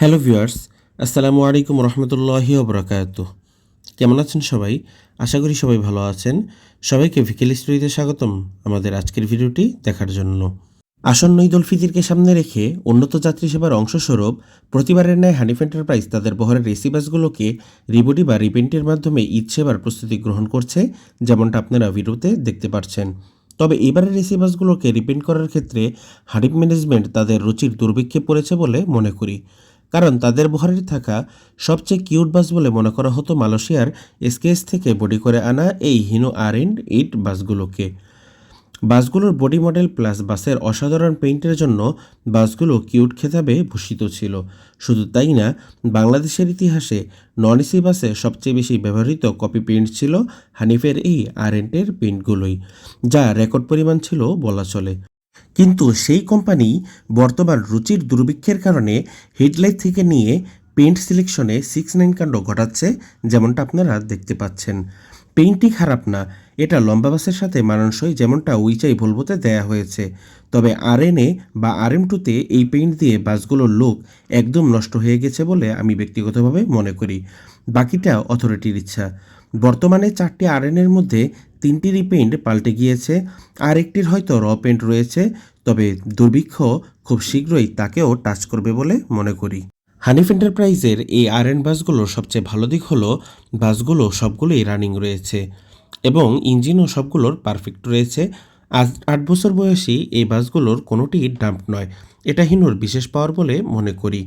Hello viewers, আসসালামু আলাইকুম রহমতুল্লাহি ওবরাকাত কেমন আছেন সবাই? আশা করি সবাই ভালো আছেন। সবাইকে ভিকেল স্টোরিতে স্বাগতম আমাদের আজকের ভিডিওটি দেখার জন্য। আসন্ন ঈদ ফিতিরকে সামনে রেখে উন্নত যাত্রী সেবার অংশস্বরূপ প্রতিবারের ন্যায় হানিফ এন্টারপ্রাইজ তাদের বহরের এসি বাসগুলোকে রিবডি বা রিপেন্টের মাধ্যমে ঈদ সেবার প্রস্তুতি গ্রহণ করছে, যেমনটা আপনারা ভিডিওতে দেখতে পাচ্ছেন। তবে এবারের এসি বাসগুলোকে রিপেন্ট করার ক্ষেত্রে হানিফ ম্যানেজমেন্ট তাদের রুচির দুর্ভিক্ষে পড়েছে বলে মনে করি। কারণ তাদের বহরে থাকা সবচেয়ে কিউট বাস বলে মনে করা হতো মালয়েশিয়ার এসকেএস থেকে বডি করে আনা এই হিনো আর এন্ড ইট বাসগুলোকে। বাসগুলোর বডি মডেল প্লাস বাসের অসাধারণ পেইন্টের জন্য বাসগুলো কিউট খেতাবে ভূষিত ছিল। শুধু তাই না, বাংলাদেশের ইতিহাসে নন এসি বাসে সবচেয়ে বেশি ব্যবহৃত কপি পেইন্ট ছিল হানিফের এই আরেন্টের পেইন্টগুলোই, যা রেকর্ড পরিমাণ ছিল বলা চলে। কিন্তু সেই কোম্পানি বর্তমান রুচির দুর্ভিক্ষের কারণে হেডলাইট থেকে নিয়ে পেইন্ট সিলেকশনে সিক্স নাইন কাণ্ড ঘটাচ্ছে, যেমনটা আপনারা দেখতে পাচ্ছেন। পেইন্টটি খারাপ না, এটা লম্বা বাসের সাথে মানানসই, যেমনটা উইচাই ভলভোতে দেয়া হয়েছে। তবে আর এ বা আর এম টুতে এই পেইন্ট দিয়ে বাসগুলোর লোক একদম নষ্ট হয়ে গেছে বলে আমি ব্যক্তিগতভাবে মনে করি। বাকিটা অথরিটির ইচ্ছা। বর্তমানে চারটি আর আরএনের মধ্যে তিনটিরই পেইন্ট পাল্টে গিয়েছে আর একটির হয়তো র পেন্ট রয়েছে, তবে দুর্ভিক্ষ খুব শীঘ্রই তাকেও টাচ করবে বলে মনে করি। হানিফ এন্টারপ্রাইজের এই আর এন বাসগুলোর সবচেয়ে ভালো দিক হলো, বাসগুলো সবগুলোই রানিং রয়েছে এবং ইঞ্জিনও সবগুলোর পারফেক্ট রয়েছে। আজ আট বছর বয়সী এই বাসগুলোর কোনোটি ডাম্প নয়, এটা হিনুর বিশেষ পাওয়ার বলে মনে করি।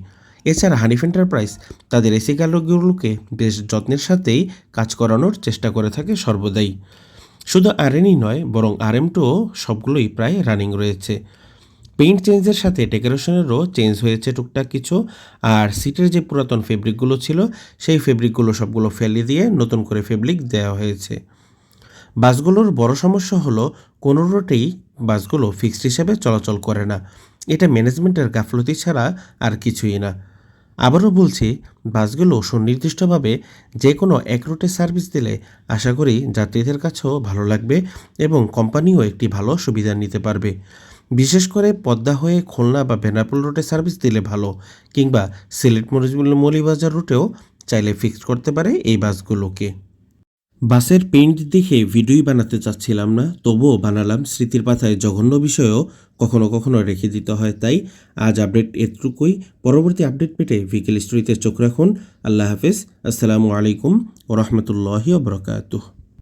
এছাড়া হানিফ এন্টারপ্রাইজ তাদের এসি কালোগুলোকে বেশ যত্নের সাথেই কাজ করানোর চেষ্টা করে থাকে সর্বদাই। শুধু আরএনই নয়, বরং আর এম টুও সবগুলোই প্রায় রানিং রয়েছে। পেইন্ট চেঞ্জের সাথে ডেকোরেশনেরও চেঞ্জ হয়েছে টুকটাক কিছু, আর সিটের যে পুরাতন ফেব্রিকগুলো ছিল, সেই ফেব্রিকগুলো সবগুলো ফেলে দিয়ে নতুন করে ফেব্রিক দেওয়া হয়েছে। বাসগুলোর বড় সমস্যা হলো, কোনো রোটেই বাসগুলো ফিক্সড হিসাবে চলাচল করে না। এটা ম্যানেজমেন্টের গাফলতি ছাড়া আর কিছুই না। আবারও বলছি, বাসগুলো সুনির্দিষ্টভাবে যে কোনো এক রুটে সার্ভিস দিলে আশা করি যাত্রীদের কাছেও ভালো লাগবে এবং কোম্পানিও একটি ভালো সুবিধা নিতে পারবে। বিশেষ করে পদ্মা হয়ে খুলনা বা বেনাপুল রুটে সার্ভিস দিলে ভালো, কিংবা সিলেট মরিজুল মৌলিবাজার রুটেও চাইলে ফিক্সড করতে পারে এই বাসগুলোকে। বাসের পেইন্ট দেখে ভিডিওই বানাতে চাচ্ছিলাম না, তবুও বানালাম স্মৃতির পাতায় জঘন্য বিষয়ও কখনো কখনো রেখে দিতে হয়, তাই আজ আপডেট এতটুকুই। পরবর্তী আপডেট পেটে ভিকেল স্টোরিতে চোখ রাখুন। আল্লাহ হাফেজ। আসসালামু আলাইকুম ও রহমতুল্লাহ ওবরাকাতুহ